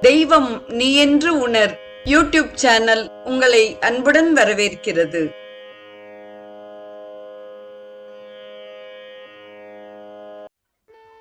தெய்வம் நீ என்று உணர். யூடியூப் சேனல் உங்களை அன்புடன் வரவேற்கிறது.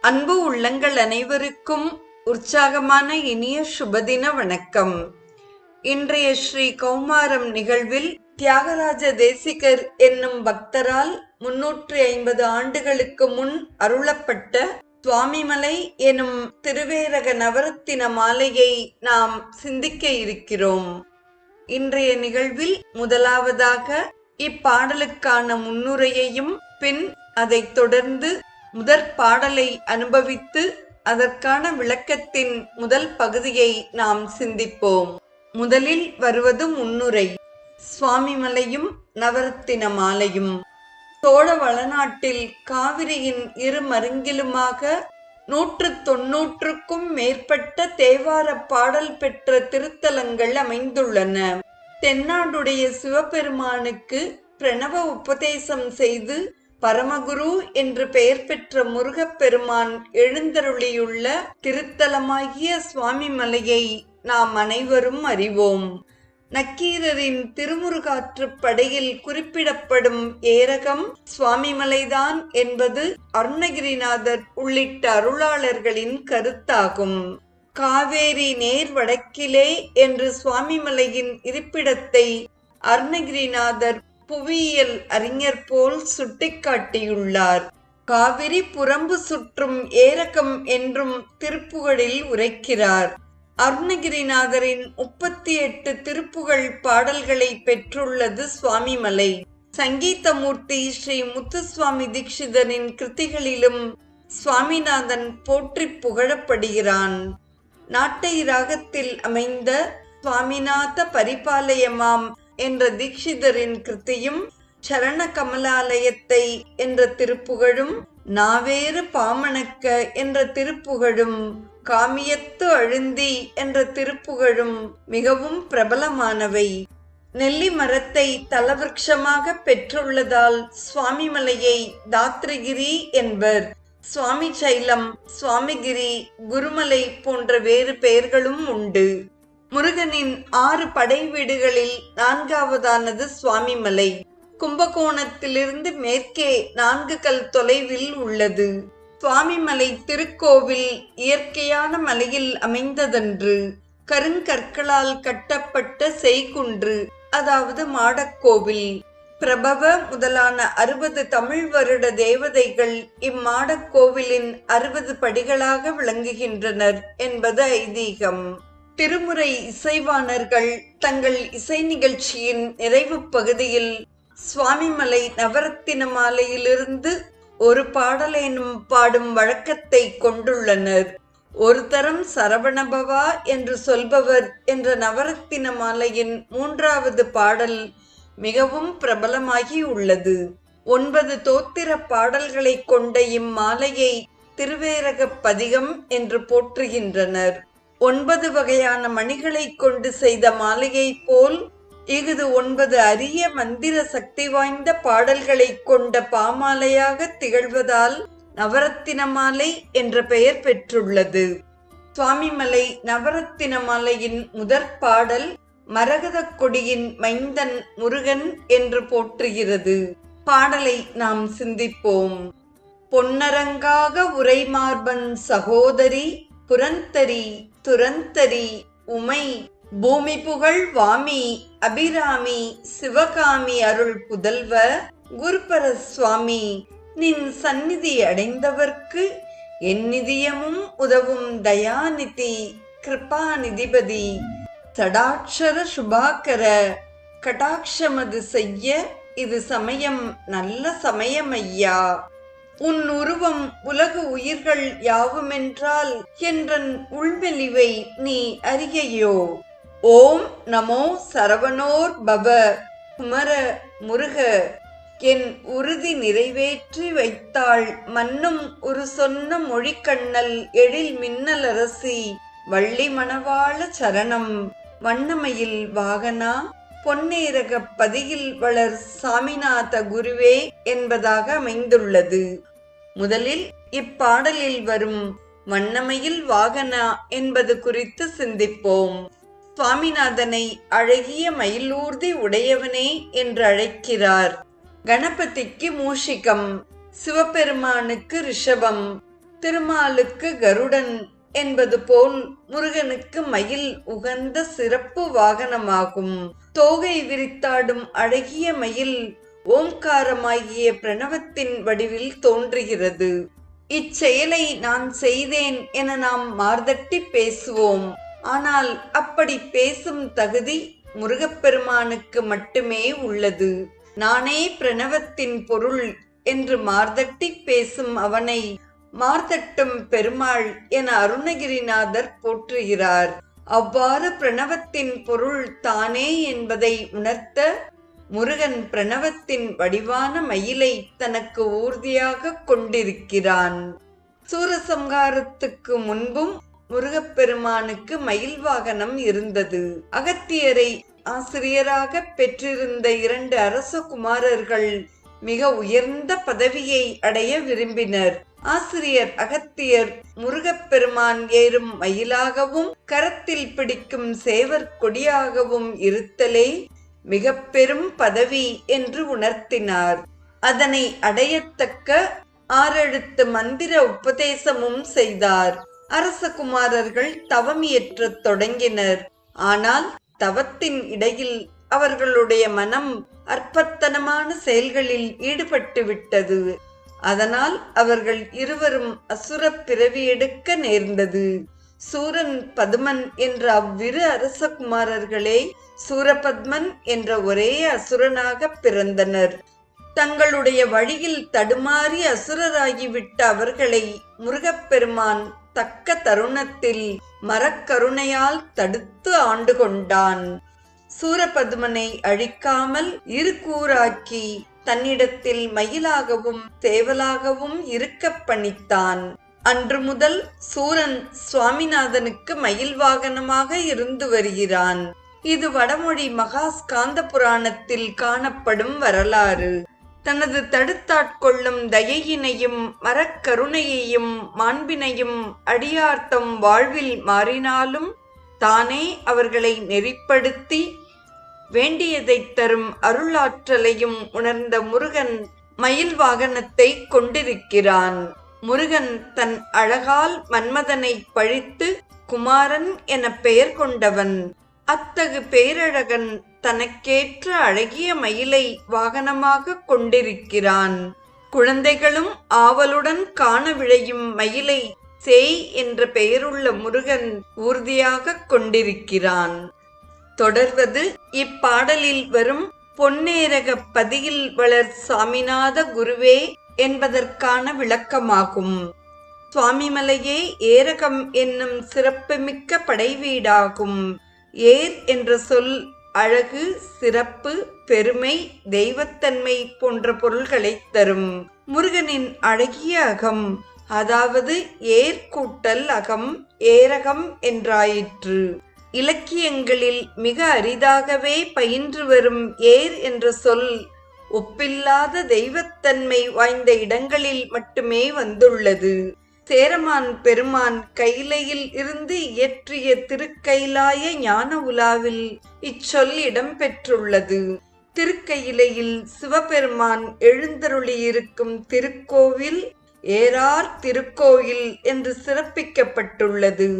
அன்பு உள்ளங்கள் அனைவருக்கும் உற்சாகமான இனிய சுபதின வணக்கம். இன்றைய ஸ்ரீ கௌமாரம் நிகழ்வில் தியாகராஜ தேசிகர் என்னும் பக்தரால் முன்னூற்றி ஐம்பது ஆண்டுகளுக்கு முன் அருளப்பட்ட சுவாமிமலை எனும் திருவேரக நவரத்தின மாலையை நாம் சிந்திக்க இருக்கிறோம். இன்றைய நிகழ்வில் முதலாவதாக இப்பாடலுக்கான முன்னுரையையும் பின் அதைத் தொடர்ந்து முதற் பாடலை அனுபவித்து அதற்கான விளக்கத்தின் முதல் பகுதியை நாம் சிந்திப்போம். முதலில் வருவது முன்னுரை. சுவாமிமலையும் நவரத்தின மாலையும். சோழ வளநாட்டில் காவிரியின் இரு மருங்கிலுமாக நூற்று தொன்னூற்றுக்கும் மேற்பட்ட தேவார பாடல் பெற்ற திருத்தலங்கள் அமைந்துள்ளன. தென்னாடுடைய சிவபெருமானுக்கு பிரணவ உபதேசம் செய்து பரமகுரு என்று பெயர் பெற்ற முருகப்பெருமான் எழுந்தருளியுள்ள திருத்தலமாகிய சுவாமிமலையை நாம் அனைவரும் அறிவோம். நக்கீரரின் திருமுருகாற்றுப் படையில் குறிப்பிடப்படும் ஏரகம் சுவாமிமலைதான் என்பது அருணகிரிநாதர் உள்ளிட்ட அருளாளர்களின் கருத்தாகும். காவேரி நேர் வடக்கிலே என்று சுவாமிமலையின் இருப்பிடத்தை அருணகிரிநாதர் புவியியல் அறிஞர் போல் சுட்டிக்காட்டியுள்ளார். காவிரி புறம்பு சுற்றும் ஏரகம் என்றும் திருப்புகழில் உரைக்கிறார். அருணகிரிநாதரின் முப்பத்தி எட்டு திருப்புகழ் பாடல்களை பெற்றுள்ளது சுவாமிமலை. சங்கீதமூர்த்தி ஸ்ரீ முத்துசுவாமி தீட்சிதரின் கிருத்திகளிலும் சுவாமிநாதன் போற்றி புகழப்படுகிறான். நாட்டை ராகத்தில் அமைந்த சுவாமிநாத பரிபாலயமாம் என்ற தீட்சிதரின் கிருத்தியும் சரண கமலாலயத்தை என்ற திருப்புகழும் நாவேறு பாமணக்க என்ற திருப்புகழும் காமியத்து அழுந்தி என்ற திருப்புகழும் மிகவும் பிரபலமானவை. நெல்லி மரத்தை தலவிருட்சமாக பெற்றுள்ளதால் சுவாமிமலையை தாத்ரிகிரி என்பர். சுவாமி சைலம் சுவாமிகிரி குருமலை போன்ற வேறு பெயர்களும் உண்டு. முருகனின் ஆறு படை வீடுகளில் நான்காவதானது சுவாமிமலை. கும்பகோணத்திலிருந்து மேற்கே நான்கு கல் தொலைவில் உள்ளது. சுவாமிமலை திருக்கோவில் இயற்கையான மலையில் அமைந்ததன்று கருங்கற்களால் கட்டப்பட்ட செய்குன்று அதாவது மாடக்கோவில். பிரபவ முதலான அறுபது தமிழ் வருட தேவதைகள் இம்மாடக்கோவிலின் அறுபது படிகளாக விளங்குகின்றனர் என்பது ஐதீகம். திருமுறை இசைவாணர்கள் தங்கள் இசை நிகழ்ச்சியின் நிறைவு பகுதியில் சுவாமிமலை நவரத்தின மாலையிலிருந்து ஒரு பாடலேனும் பாடும் வழக்கத்தை கொண்டுள்ளனர். ஒரு தரம் சரவணபவா என்று சொல்பவர் என்ற நவரத்தின மாலையின் மூன்றாவது பாடல் மிகவும் பிரபலமாகி உள்ளது. ஒன்பது தோத்திர பாடல்களை கொண்ட இம்மாலையை திருவேரக பதிகம் என்று போற்றுகின்றனர். ஒன்பது வகையான மணிகளை கொண்டு செய்த மாலையைப் போல் இஃது ஒன்பது அரிய மந்திர சக்தி வாய்ந்த பாடல்களை கொண்ட பாமாலையாக திகழ்வதால் நவரத்தின மாலை என்ற பெயர் பெற்றுள்ளது. சுவாமிமலை நவரத்தின மாலையின் முதற் பாடல் மரகத கொடியின் மைந்தன் முருகன் என்று போற்றுகிறது. பாடலை நாம் சிந்திப்போம். பொன்னரங்காக உரைமார்பன் சகோதரி புரந்தரி துரந்தரி உமை பூமி புகழ் வாமி அபிராமி சிவகாமி அருள் புதல்வ குருபர சுவாமி நின் சந்நிதி அடைந்தவர்க்கு என் நிதியமும் உதவும் தயாநிதி கிருபா நிதிபதி சடாட்சர சுபாகர கடாட்சமது செய்ய இது சமயம் நல்ல சமயம் ஐயா உன் உருவம் உலக உயிர்கள் யாவுமென்றால் என்றன் உள்மெலிவை நீ அறியையோ. ஓம் நமோ சரவணோர் பவ குமர முருக என் உறுதி நிறைவேற்றி வைத்தாள். மன்னும் ஒரு சொன்ன மொழிக்கண்ணல் எழில் மின்னலரசி வள்ளி மணவாள சரணம். வண்ணமையில் வாகனா பொன்னேரக பதியில் வளர் சாமிநாத குருவே என்பதாக அமைந்துள்ளது. முதலில் இப்பாடலில் வரும் வண்ணமையில் வாகனா என்பது குறித்து சிந்திப்போம். சுவாமிநாதனை அழகிய மயிலூர்தி உடையவனே என்று அழைக்கிறார். கணபதிக்கு மூஷிகம் சிவபெருமானுக்கு ரிஷபம் திருமாலுக்கு கருடன் என்பது போல் முருகனுக்கு மயில் உகந்த சிறப்பு வாகனமாகும். தோகை விரித்தாடும் அழகிய மயில் ஓம்காரமாகிய பிரணவத்தின் வடிவில் தோன்றுகிறது. இச்செயலை நான் செய்தேன் என நாம் மார்தட்டி பேசுவோம். ஆனால் அப்படி பேசும் தகுதி முருகப்பெருமானுக்கு மட்டுமே உள்ளது. நானே பிரணவத்தின் பொருள் என்று மார்தட்டி பேசும் அவனை மார்தட்டும் பெருமாள் என அருணகிரிநாதர் போற்றுகிறார். அவ்வாறு பிரணவத்தின் பொருள் தானே என்பதை உணர்த்த முருகன் பிரணவத்தின் வடிவான மயிலை தனக்கு ஊர்தியாக கொண்டிருக்கிறான். சூரசம்ஹாரத்துக்கு முன்பும் முருகப்பெருமானுக்கு மயில் வாகனம் இருந்தது. அகத்தியரை ஆசிரியராக பெற்றிருந்த இரண்டு அரச குமாரர்கள் மிக உயர்ந்த பதவியை அடைய விரும்பினர். ஆசிரியர் அகத்தியர் முருகப்பெருமான் ஏறும் மயிலாகவும் கரத்தில் பிடிக்கும் சேவர் கொடியாகவும் இருத்தலே மிக பெரும் பதவி என்று உணர்த்தினார். அதனை அடையத்தக்க ஆறெழுத்து மந்திர உபதேசமும் செய்தார். அரசகுமாரர்கள் தவம் இயற்றத் தொடங்கினர். ஆனால் தவத்தின் இடையில் அவர்களுடைய மனம் அற்பத்தனமான செயல்களில் ஈடுபட்டு விட்டது அதனால் அவர்கள் இருவரும் அசுர பிறவி எடுக்க நேர்ந்தது. சூரன் பதுமன் என்ற அவ்விரு அரசகுமாரர்களே சூரபத்மன் என்ற ஒரே அசுரனாக பிறந்தனர். தங்களுடைய வழியில் தடுமாறி அசுரராகிவிட்ட அவர்களை முருகப்பெருமான் தக்க தருணத்தில் மரக்கருணையால் தடுத்து ஆண்டு கொண்டான். சூரபதுமனை அழிக்காமல் இரு கூறாக்கி தன்னிடத்தில் மயிலாகவும் சேவலாகவும் இருக்க பணித்தான். அன்று முதல் சூரன் சுவாமிநாதனுக்கு மயில் வாகனமாக இருந்து வருகிறான். இது வடமொழி மகாஸ்காந்த புராணத்தில் காணப்படும் வரலாறு. தனது தடுத்தாட்கொள்ளும் தயையினையும் மரக்கருணையையும் மாண்பினையும் அடியார்த்தம் வாழ்வில் மாறினாலும் தானே அவர்களை நெறிப்படுத்தி வேண்டியதை தரும் அருளாற்றலையும் உணர்ந்த முருகன் மயில் வாகனத்தை கொண்டிருக்கிறான். முருகன் தன் அழகால் மன்மதனை பழித்து குமாரன் என பெயர் கொண்டவன். அத்தகு பேரழகன் தனக்கேற்ற அழகிய மயிலை வாகனமாக கொண்டிருக்கிறான். குழந்தைகளும் ஆவலுடன் காண விழையும் மயிலை சேய் என்ற பெயருள்ள முருகன் ஊர்தியாக கொண்டிருக்கிறான். தொடர்வது இப்பாடலில் வரும் பொன்னேரக பதியில் வளர் சாமிநாத குருவே என்பதற்கான விளக்கமாகும். சுவாமிமலையே ஏரகம் என்னும் சிறப்புமிக்க படைவீடாகும். ஏர் என்ற சொல் அழகு சிறப்பு பெருமை தெய்வத்தன்மை போன்ற பொருள்களை தரும். முருகனின் அழகிய அகம் அதாவது ஏர் கூட்டல் அகம் ஏரகம் என்றாயிற்று. இலக்கியங்களில் மிக அரிதாகவே பயின்று வரும் ஏர் என்ற சொல் ஒப்பில்லாத தெய்வத்தன்மை வாய்ந்த இடங்களில் மட்டுமே வந்துள்ளது. சேரமான் பெருமான் கைலையில் இருந்து இயற்றிய திருக்கைலாய ஞான உலாவில் இச்சொல் இடம்பெற்றுள்ளது. திருக்கையிலையில் சிவபெருமான் எழுந்தருளியிருக்கும் திருக்கோவில் ஏரார் திருக்கோயில் என்று சிறப்பிக்கப்பட்டுள்ளது.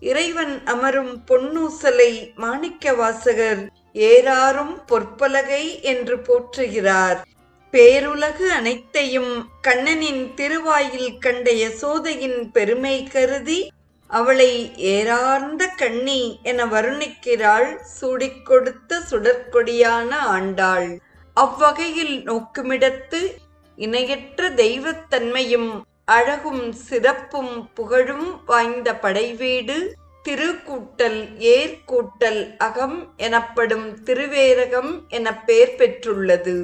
இறைவன் அமரும் பொன்னூசலை மாணிக்க வாசகர் ஏராரும் பொற்பலகை என்று போற்றுகிறார். பேருலகு அனைத்தையும் கண்ணனின் திருவாயில் கண்ட யசோதையின் பெருமை கருதி அவளை ஏரார்ந்த கண்ணி என வருணிக்கிறாள் சூடிக்கொடுத்த சுடற்கொடியான ஆண்டாள். அவ்வகையில் நோக்குமிடத்து இணையற்ற தெய்வத்தன்மையும் அழகும் சிறப்பும் புகழும் வாய்ந்த படைவீடு திருக்கூட்டல் ஏர்கூட்டல் அகம் எனப்படும் திருவேரகம் என பெயர் பெற்றுள்ளது.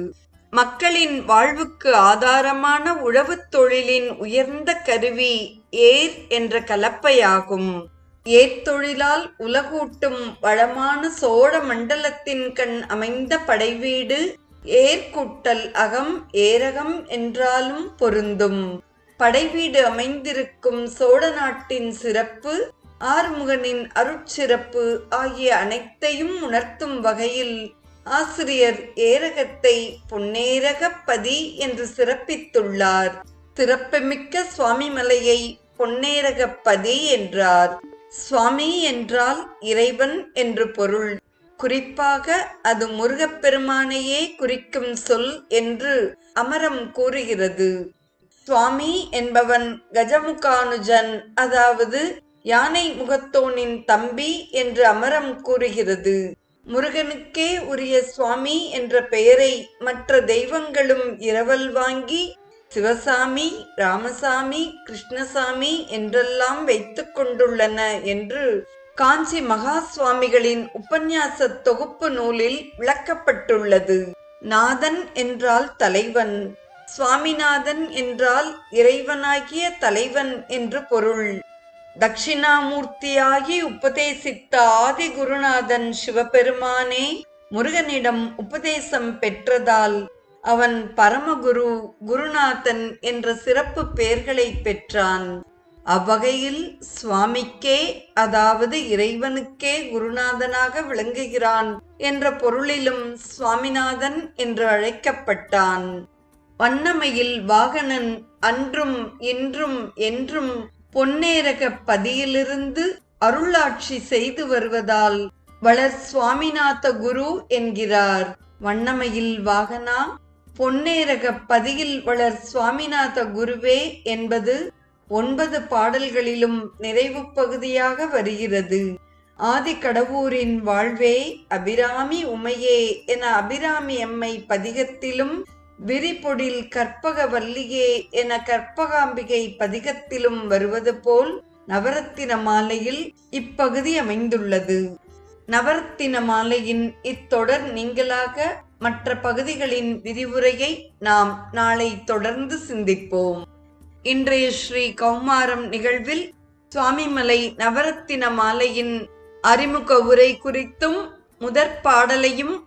மக்களின் வாழ்வுக்கு ஆதாரமான உழவுத் தொழிலின் உயர்ந்த கருவி ஏர் என்ற கலப்பையாகும். ஏர்த்தொழிலால் உலகூட்டும் வளமான சோழ மண்டலத்தின் கண் அமைந்த படைவீடு ஏர்கூட்டல் அகம் ஏரகம் என்றாலும் பொருந்தும். படைவீடு அமைந்திருக்கும் சோழ நாட்டின் சிறப்பு ஆறுமுகனின் அருட்சிறப்பு ஆகிய அனைத்தையும் உணர்த்தும் வகையில் ஆசிரியர் ஏரகத்தை பொன்னேரகப்பதி என்று சிறப்பித்துள்ளார். சிறப்புமிக்க சுவாமிமலையை பொன்னேரகப்பதி என்றார். சுவாமி என்றால் இறைவன் என்று பொருள். குறிப்பாக அது முருகப்பெருமானையே குறிக்கும் சொல் என்று அமரம் கூறுகிறது. சுவாமி என்பவன் கஜமுகானுஜன் அதாவது யானை முகத்தோனின் தம்பி என்று அமரம் கூறுகிறது. முருகனுக்கே உரிய சுவாமி என்ற பெயரை மற்ற தெய்வங்களும் இரவல் வாங்கி சிவசாமி ராமசாமி கிருஷ்ணசாமி என்றெல்லாம் வைத்து கொண்டுள்ளன என்று காஞ்சி மகா சுவாமிகளின் உபன்யாச தொகுப்பு நூலில் விளக்கப்பட்டுள்ளது. நாதன் என்றால் தலைவன் சுவாமிநாதன் என்றால் இறைவனாகிய தலைவன் என்று பொருள். தட்சிணாமூர்த்தியாகி உபதேசித்த ஆதி குருநாதன் சிவபெருமானே முருகனிடம் உபதேசம் பெற்றதால் அவன் பரமகுரு குருநாதன் என்ற சிறப்பு பெயர்களை பெற்றான். அவ்வகையில் சுவாமிக்கே அதாவது இறைவனுக்கே குருநாதனாக விளங்குகிறான் என்ற பொருளிலும் சுவாமிநாதன் என்று அழைக்கப்பட்டான். வண்ணமையில் வாகனன் அன்றும் இன்றும் என்றும் பொன்னேரக பதியிலிருந்து அருளாட்சி செய்து வருவதால் வளர் சுவாமிநாத குரு என்கிறார். வண்ணமையில் வாகனா பொன்னேரக பதியில் வளர் சுவாமிநாத குருவே என்பது ஒன்பது பாடல்களிலும் நிறைவு பகுதியாக வருகிறது. ஆதி கடவுரின் வாழ்வே அபிராமி உமையே என அபிராமி அம்மை பதிகத்திலும் விரிபொடில் கற்பக வல்லியே என கற்பகாம்பிகை பதிகத்திலும் வருவது போல் நவரத்தின மாலையில் இப்பகுதி அமைந்துள்ளது. நவரத்தின மாலையின் இத்தொடர் நீங்களாக மற்ற பகுதிகளின் விரிவுரையை நாம் நாளை தொடர்ந்து சிந்திப்போம். இன்றைய ஸ்ரீ கௌமாரம் நிகழ்வில் சுவாமிமலை நவரத்தின மாலையின் அறிமுக உரை குறித்தும் முதற் பாடலையும்